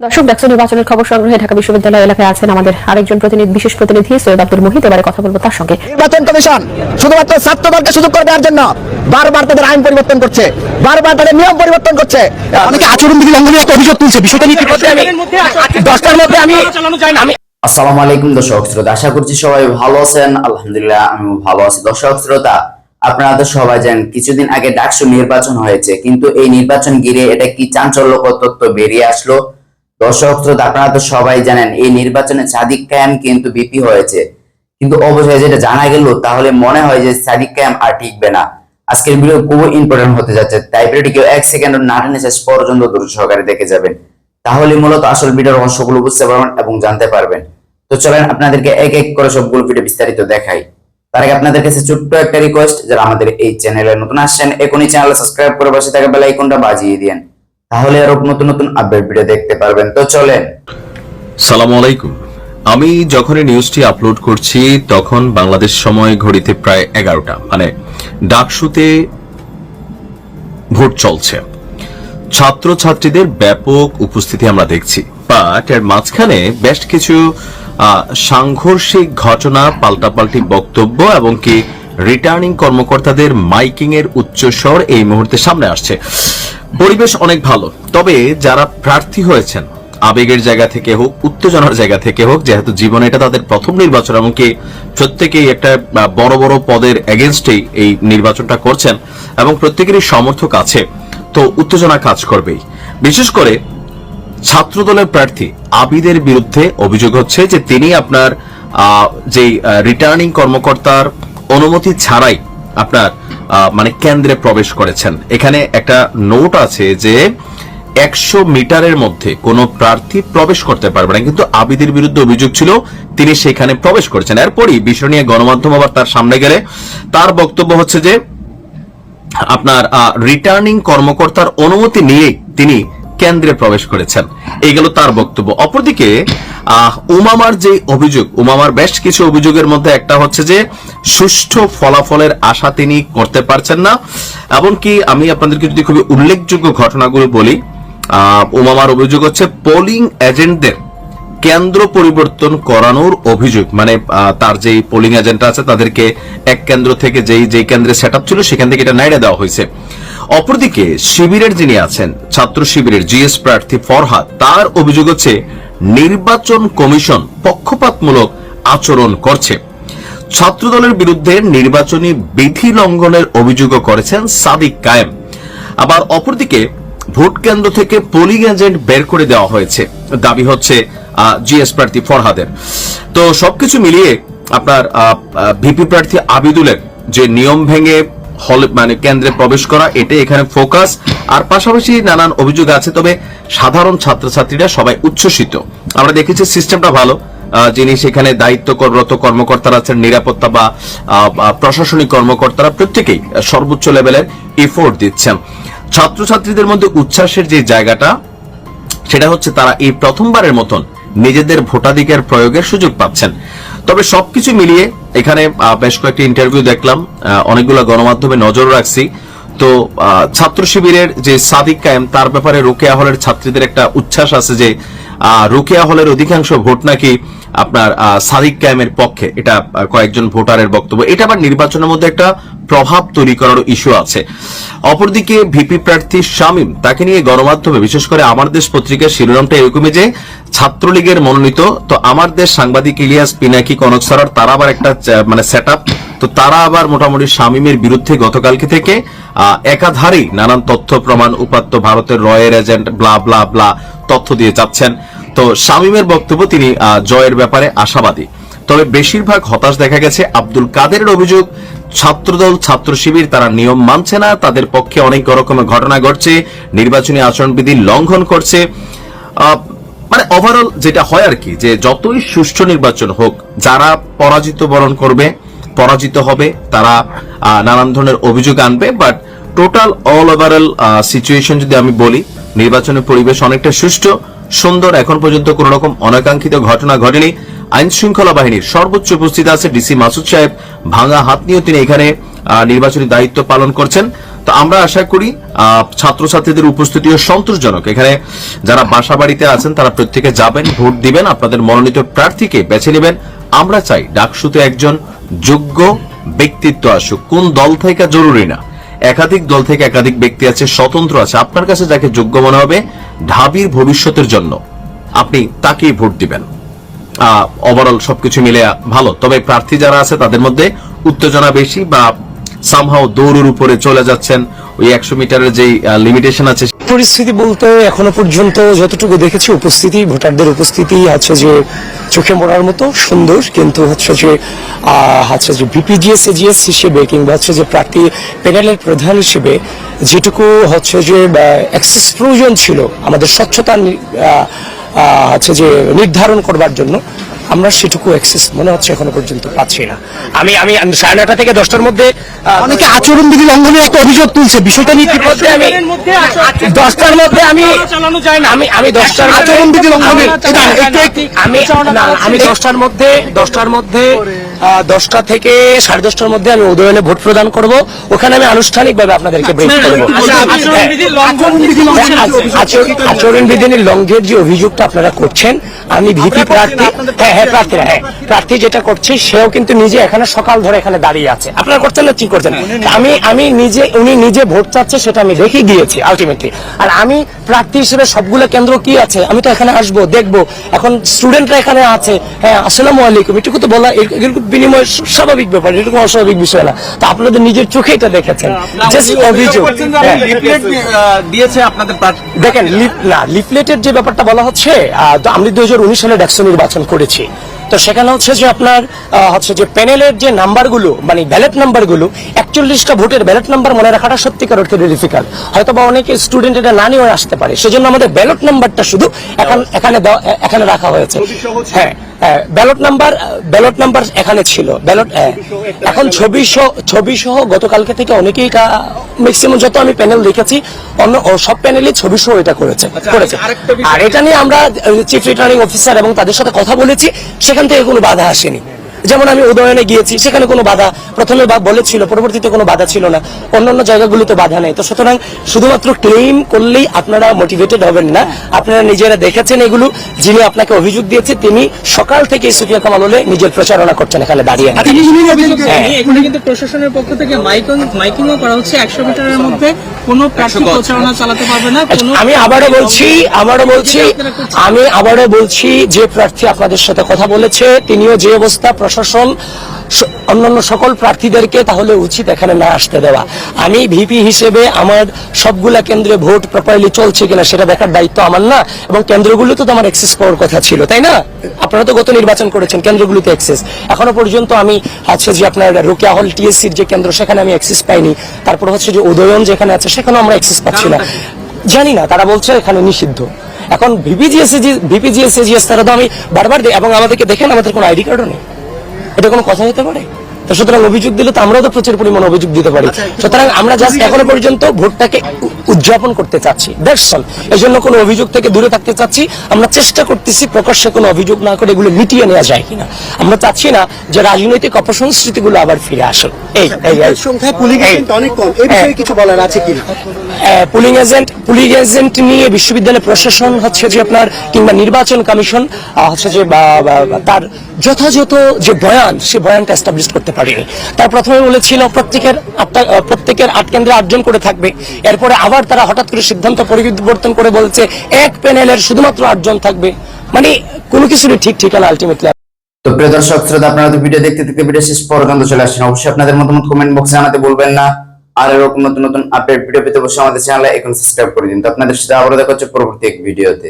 দর্শক ডাকসু নির্বাচনের খবর সংগ্রহে ঢাকা বিশ্ববিদ্যালয় এলাকায় আছেন আমাদের আরেকজন প্রতিনিধি বিশেষ প্রতিনিধি সৈয়দ আব্দুল মুহিত। এবারে কথা বলব তার সঙ্গে। নির্বাচন কমিশন শুধুমাত্র ছাত্র দলকে সুযোগ করে দেওয়ার জন্য বারবার তাদের আইন পরিবর্তন করছে। বারবার তাদের নিয়ম পরিবর্তন করছে। অনেকে আচরণ বিধি লঙ্ঘনের একটা অভিযোগ তুলছে। বিষয়টা নিয়ে কি করতে আমি দশটার মধ্যে আমি আমি আসসালামু আলাইকুম দর্শক শ্রোতা আশা করছি সবাই ভালো আছেন। আলহামদুলিল্লাহ আমি ভালো আছি। দর্শক শ্রোতা আপনারা তো সবাই জানেন কিছুদিন আগে ডাকসু নির্বাচন হয়েছে। কিন্তু এই নির্বাচন ঘিরে এটা কি চাঞ্চল্যকর তথ্য বেরিয়ে আসলো? দর্শক শ্রোতা তো সবাই জানেন, এই নির্বাচনে সাদিক কিন্তু বিপি হয়েছে। কিন্তু যেটা জানা গেল, তাহলে মনে হয় যে সাদিক আর টিকবে না। আজকের ভিডিও ইম্পর্টেন্ট হতে যাচ্ছে, তাই ভিডিওটিকে এক সেকেন্ড না টেনে শেষ পর্যন্ত সহকারে দেখে যাবেন। তাহলে মূলত আসল ভিডিওর অংশগুলো বুঝতে পারবেন এবং জানতে পারবেন। তো চলেন আপনাদেরকে এক এক করে সবগুলো ভিডিও বিস্তারিত দেখাই। তার আগে আপনাদের কাছে ছোট্ট একটা রিকোয়েস্ট যারা আমাদের এই চ্যানেলে নতুন আসছেন, এখনই চ্যানেল সাবস্ক্রাইব করে বসে থাকা বেল আইকনটা বাজিয়ে দিন তাহলে আরও নতুন নতুন আপডেট ভিডিও দেখতে পারবেন। তো চলেন। সালাম আলাইকুম। আমি যখনই নিউজটি আপলোড করছি, তখন বাংলাদেশ সময় ঘড়িতে প্রায় এগারোটা। মানে ডাকসুতে ভোট চলছে। ছাত্রছাত্রীদের ব্যাপক উপস্থিতি আমরা দেখছি। বাট এর মাঝখানে বেশ কিছু সাংঘর্ষিক ঘটনা, পাল্টাপাল্টি বক্তব্য এবং কি রিটার্নিং কর্মকর্তাদের মাইকিং এর উচ্চস্বর এই মুহূর্তে সামনে আসছে। পরিবেশ অনেক ভালো। তবে যারা প্রার্থী হয়েছেন, আবেগের জায়গা থেকে হোক, উত্তেজনার জায়গা থেকে হোক, যেহেতু জীবনে এটা তাদের প্রথম নির্বাচন, এমনকি প্রত্যেকেই একটা বড় বড় পদের এগেনস্টেই এই নির্বাচনটা করছেন, এবং প্রত্যেকেরই সমর্থক আছে, তো উত্তেজনা কাজ করবেই। বিশেষ করে ছাত্রদলের প্রার্থী আবিদের বিরুদ্ধে অভিযোগ হচ্ছে যে তিনি আপনার যে রিটার্নিং কর্মকর্তার অনুমতি ছাড়াই আপনার মানে কেন্দ্রে প্রবেশ করেছেন। এখানে একটা নোট আছে যে একশো মিটারের মধ্যে কোনো প্রার্থী প্রবেশ করতে পারবে না। কিন্তু আবিদের বিরুদ্ধে অভিযোগ ছিল, তিনি সেখানে প্রবেশ করেছেন। এরপরই বিষয় নিয়ে গণমাধ্যম আবার তার সামনে গেলে তার বক্তব্য হচ্ছে যে আপনার রিটার্নিং কর্মকর্তার অনুমতি নিয়ে তিনি কেন্দ্রে প্রবেশ করেছেন। এই গেল তার বক্তব্য। অপরদিকে উমামার যে অভিযোগ, উমামার বেশ কিছু অভিযোগের মধ্যে একটা হচ্ছে যে, সুষ্ঠু ফলাফলের আশা তিনি করতে পারছেন না। এমনকি আমি আপনাদেরকে যদি খুবই উল্লেখযোগ্য ঘটনাগুলো বলি উমামার অভিযোগ হচ্ছে পোলিং এজেন্টদের কেন্দ্র পরিবর্তন করানোর অভিযোগ। মানে তার যেই পোলিং এজেন্ট আছে তাদেরকে এক কেন্দ্র থেকে যেই যেই কেন্দ্রে সেট ছিল সেখান থেকে এটা নাইড়ে দেওয়া হয়েছে। অপরদিকে শিবিরের যিনি আছেন, ছাত্র শিবিরের জিএস প্রার্থী ফরহাদ, তার অভিযোগ হচ্ছে নির্বাচন কমিশন পক্ষপাতমূলক আচরণ করছে। ছাত্রদলের বিরুদ্ধে নির্বাচনী বিধি লঙ্ঘনের অভিযোগও করেছেন সাদিক কায়েম। আবার অপরদিকে ভোট কেন্দ্র থেকে পোলিং এজেন্ট বের করে দেওয়া হয়েছে। দাবি হচ্ছে জিএস প্রার্থী ফরহাদের। তো সবকিছু মিলিয়ে আপনার ভিপি প্রার্থী আবিদুলের যে নিয়ম ভেঙে হল মানে কেন্দ্রে প্রবেশ করা এটা এখানে ফোকাস। আর পাশাপাশি নানান অভিযোগ আছে, তবে সাধারণ ছাত্রছাত্রীরা সবাই উচ্ছ্বসিত। আমরা দেখেছি সিস্টেমটা ভালো যিনি সেখানে দায়িত্বরত কর্মকর্তারা আছেন, নিরাপত্তা বা প্রশাসনিক কর্মকর্তারা প্রত্যেকেই সর্বোচ্চ লেভেলের এফোর্ট দিচ্ছেন। ছাত্রছাত্রীদের মধ্যে উচ্ছ্বাসের যে জায়গাটা, সেটা হচ্ছে তারা এই প্রথমবারের মতন নিজেদের ভোটাধিকার প্রয়োগের সুযোগ পাচ্ছেন। তবে সবকিছু মিলিয়ে এখানে বেশ কয়েকটি ইন্টারভিউ দেখলাম। অনেকগুলো গণমাধ্যমে নজর রাখছি। তো ছাত্র শিবিরের যে সাদিক কায়েম, তার ব্যাপারে রোকেয়া হলের ছাত্রীদের একটা উচ্ছ্বাস আছে যে রোকেয়া হলের অধিকাংশ ভোট নাকি আপনার সাদিক কায়েমের পক্ষে। এটা কয়েকজন ভোটারের বক্তব্য। এটা আবার নির্বাচনের মধ্যে একটা প্রভাব তৈরি করার ইস্যু আছে। অপরদিকে ভিপি প্রার্থী শামীম, তাকে নিয়ে গণমাধ্যমে, বিশেষ করে আমার দেশ পত্রিকার শিরোনামটা এরকমই যে, ছাত্রলীগের মনোনীত, তো আমার দেশ সাংবাদিক ইলিয়াস পিনাকি কনক সরার তারা আবার একটা মানে সেট তো তারা আবার মোটামুটি শামীমের বিরুদ্ধে গতকালকে থেকে আহ, একাধারেই নানান তথ্য প্রমাণ উপাত্ত ভারতের রয়ের এজেন্ট ব্লা ব্লা ব্লা তথ্য দিয়ে যাচ্ছেন। তো শামীমের বক্তব্য তিনি জয়ের ব্যাপারে আশাবাদী। তবে বেশিরভাগ হতাশ দেখা গেছে আব্দুল কাদেরের অভিযোগ ছাত্রদল ছাত্র শিবির তারা নিয়ম মানছে না তাদের পক্ষে অনেক রকমের ঘটনা ঘটছে নির্বাচনী আচরণবিধি লঙ্ঘন করছে। মানে ওভারঅল যেটা হয় আর কি যে যতই সুষ্ঠু নির্বাচন হোক যারা পরাজিত বরণ করবে পরাজিত হবে, তারা নানান ধরনের অভিযোগ আনবে but total all overall situation যদি আমি বলি, নির্বাচনের পরিবেশ অনেকটা সুষ্ঠু, সুন্দর, এখন পর্যন্ত কোন রকম অনাকাঙ্ক্ষিত ঘটনা ঘটেনি। আইন শৃঙ্খলা বাহিনীর সর্বোচ্চ উপস্থিত আছে ডিসি মাসুদ সাহেব, ভাঙা হাত নিয়েও তিনি এখানে নির্বাচনী দায়িত্ব পালন করছেন। তো আমরা আশা করি ছাত্রছাত্রীদের উপস্থিতিও সন্তোষজনক। এখানে যারা বাসা বাড়িতে আছেন, তারা প্রত্যেকে যাবেন, ভোট দিবেন, আপনাদের মনোনীত প্রার্থীকে বেছে নেবেন। আমরা চাই ডাকসুতে একজন যোগ্য ব্যক্তিত্ব আসুক। কোন দল থেকে জরুরি না। একাধিক দল থেকে একাধিক ব্যক্তি আছে, স্বতন্ত্র আছে। আপনার কাছে যাকে যোগ্য মনে হবে, ঢাবির ভবিষ্যতের জন্য। আপনি তাকেই ভোট দিবেন। ওভারঅল সবকিছু মিলে ভালো। তবে প্রার্থী যারা আছে, তাদের মধ্যে উত্তেজনা বেশি বা সামহাও দৌড়ের উপরে চলে যাচ্ছেন। ওই একশো মিটারের যে লিমিটেশন আছে পরিস্থিতি বলতে এখনও পর্যন্ত যতটুকু দেখেছি, উপস্থিতি, ভোটারদের উপস্থিতি আছে যে চোখে মরার মতো সুন্দর, কিন্তু হচ্ছে যে হচ্ছে যে বিপিজিএস এজিএস হিসেবে কিংবা হচ্ছে যে প্রার্থী প্যানেলের প্রধান হিসেবে যেটুকু হচ্ছে যে অ্যাক্সেস প্রয়োজন ছিল আমাদের স্বচ্ছতা হচ্ছে যে নির্ধারণ করবার জন্য আমরা সেটুকু অ্যাক্সেস মনে হচ্ছে এখনও পর্যন্ত পাচ্ছি না। আমি আমি সাড়ে নটা থেকে দশটার মধ্যে অনেকে আচরণ বিধি লঙ্ঘনের একটা অভিযোগ তুলছে। বিষয়টা নিয়ে ইতিমধ্যে মধ্যে আমি দশটার মধ্যে আমি আমি আমি দশটার মধ্যে- আচরণ বিধি লঙ্ঘনের। আমি আমি দশটার মধ্যে দশটার মধ্যে দশটা থেকে সাড়ে দশটার মধ্যে আমি উদয়নে ভোট প্রদান করব। ওখানে আমি আনুষ্ঠানিকভাবে আপনাদেরকে ব্রিফ করব। আচরণ বিধি লঙ্ঘের যে অভিযোগটা আপনারা করছেন আমি ভিপি প্রার্থী হ্যাঁ হ্যাঁ প্রার্থীরা হ্যাঁ প্রার্থী যেটা করছে সেও কিন্তু নিজে এখানে সকাল ধরে এখানে দাঁড়িয়ে আছে। আপনারা করছেন না কি করছেন? আমি আমি নিজে উনি নিজে ভোট চাচ্ছে সেটা আমি দেখে গিয়েছি আলটিমেটলি আর আমি প্রার্থী হিসেবে সবগুলো কেন্দ্র কি আছে? আমি তো এখানে আসব দেখব। এখন স্টুডেন্টরা এখানে আছে। হ্যাঁ আসসালামু আলাইকুম এটুকু তো বলা এগুলো বিনিময় স্বাভাবিক ব্যাপার এরকম অস্বাভাবিক বিষয় না। তো আপনাদের নিজের চোখে এটা দেখেছেন। অভিযোগ হ্যাঁ। দিয়েছে আপনাদের দেখেন না লিফলেটের যে ব্যাপারটা বলা হচ্ছে আমি দুই হাজার উনিশ সালে ডাকসু নির্বাচন করেছি। তো সেখানে হচ্ছে যে আপনার হচ্ছে যে প্যানেলের যে নাম্বারগুলো মানে ব্যালট নাম্বারগুলো একচল্লিশটা ভোটের ব্যালট নাম্বার মনে রাখাটা সত্যিকার অর্থে ডিফিকাল্ট হয়তো বা অনেকে স্টুডেন্ট এটা না নিয়েও আসতে পারে। সেজন্য আমাদের ব্যালট নাম্বারটা শুধু এখন এখানে এখানে রাখা হয়েছে। হ্যাঁ। ব্যালট নাম্বার ব্যালট নাম্বার এখানে ছিল। ব্যালট এখন ছবি সহ ছবি সহ গতকালকে থেকে অনেকেই ম্যাক্সিমাম যত আমি প্যানেল দেখেছি অন্য সব প্যানেলই ছবি সহ এটা করেছে করেছে। আর এটা নিয়ে আমরা চিফ রিটার্নিং অফিসার এবং তাদের সাথে কথা বলেছি সেখান থেকে কোনো বাধা আসেনি। যেমন আমি উদয়নে গিয়েছি সেখানে কোনো বাধা প্রথমে বা- বলেছিল পরবর্তীতে কোনো বাধা ছিল না। অন্যান্য জায়গাগুলোতে বাধা নেই। তো সুতরাং শুধুমাত্র ক্লেম করলেই আপনারা মোটিভেটেড হবেন না। আপনারা নিজেরা দেখেছেন এগুলো যিনি আপনাকে অভিযোগ দিয়েছে তিনি সকাল থেকে সুফিয়া কামাল হলে নিজের প্রচারণা করছেন এখানে দাঁড়িয়ে। অভিযোগ হ্যাঁ। এখানে কিন্তু প্রশাসনের পক্ষ থেকে মাইকিংও করা হচ্ছে। একশো মিটারের মধ্যে কোনো প্রার্থী প্রচারণা চালাতে পারবে না আমি আবারও বলছি আবারও বলছি আমি আবারও বলছি যে প্রার্থী আপনাদের সাথে কথা বলেছে তিনিও যে অবস্থা প্রশাসন অন্যান্য সকল প্রার্থীদেরকে তাহলে উচিত এখানে না আসতে দেওয়া। আমি ভিপি হিসেবে আমার সবগুলা কেন্দ্রে ভোট প্রপারলি চলছে কিনা সেটা দেখার দায়িত্ব আমার না, এবং কেন্দ্রগুলোতে তো আমার অ্যাক্সেস পাওয়ার কথা ছিল, তাই না? আপনারা তো গত নির্বাচন করেছেন, কেন্দ্রগুলোতে অ্যাক্সেস এখনও পর্যন্ত আমি আছে যে আপনার রোকেয়া হল টিএসসির যে কেন্দ্র, সেখানে আমি অ্যাক্সেস পাইনি। তারপর হচ্ছে যে উদয়ন যেখানে আছে, সেখানেও আমরা অ্যাক্সেস পাচ্ছি না। জানি না, তারা বলছে এখানে নিষিদ্ধ। এখন ভিপিজিএস ভিপিজিএস এজিএস তারা তো আমি বারবার এবং আমাদেরকে দেখেন, আমাদের কোনো আইডি কার্ডও নেই। এটা কোনো কথা হতে পারে? তো সুতরাং অভিযোগ দিলে তো আমরাও তো প্রচুর পরিমাণ অভিযোগ দিতে পারি। সুতরাং আমরা জাস্ট এখনও পর্যন্ত ভোটটাকে উদযাপন করতে চাচ্ছি। দ্যাটস অল এই জন্য কোনো অভিযোগ থেকে দূরে থাকতে চাচ্ছি। আমরা চেষ্টা করতেছি প্রকাশ্যে কোনো অভিযোগ না করে এগুলো মিটিয়ে নেওয়া যায় কিনা। আমরা চাচ্ছি না যে রাজনৈতিক অপসংস্কৃতিগুলো আবার ফিরে আসুক। এই এই এই। সংখ্যায় পুলিশ এই। অনেক কম। এই বিষয়ে কিছু বলার আছে কি পুলিং এজেন্ট পুলিং এজেন্ট নিয়ে বিশ্ববিদ্যালয় প্রশাসন হচ্ছে যে আপনার কিংবা নির্বাচন কমিশন হচ্ছে যে তার যথাযথ যে বয়ান সে বয়ানটা এস্টাবলিশ করতে পারেনি। তার প্রথমে বলেছিল প্রত্যেকের আটটা প্রত্যেকের আট কেন্দ্রে আটজন করে থাকবে। এরপরে আবার তারা হঠাৎ করে সিদ্ধান্ত পরিবর্তন করে বলছে এক প্যানেলের শুধুমাত্র আটজন থাকবে। মানে কোনো কিছুরই ঠিক ঠিকানা আলটিমেটলি তো প্রিয় দর্শক, শ্রোতা, আপনারা তো ভিডিও দেখতে দেখতে ভিডিও শেষ পর্যন্ত চলে আসছেন। অবশ্যই আপনাদের মতামত কমেন্ট বক্সে জানাতে বলবেন না। আর এরকম নতুন নতুন আপডেট ভিডিও পেতে অবশ্যই আমাদের চ্যানেলে এখন সাবস্ক্রাইব করে দিন। তো আপনাদের সাথে আবারও দেখা হচ্ছে পরবর্তী এক ভিডিওতে।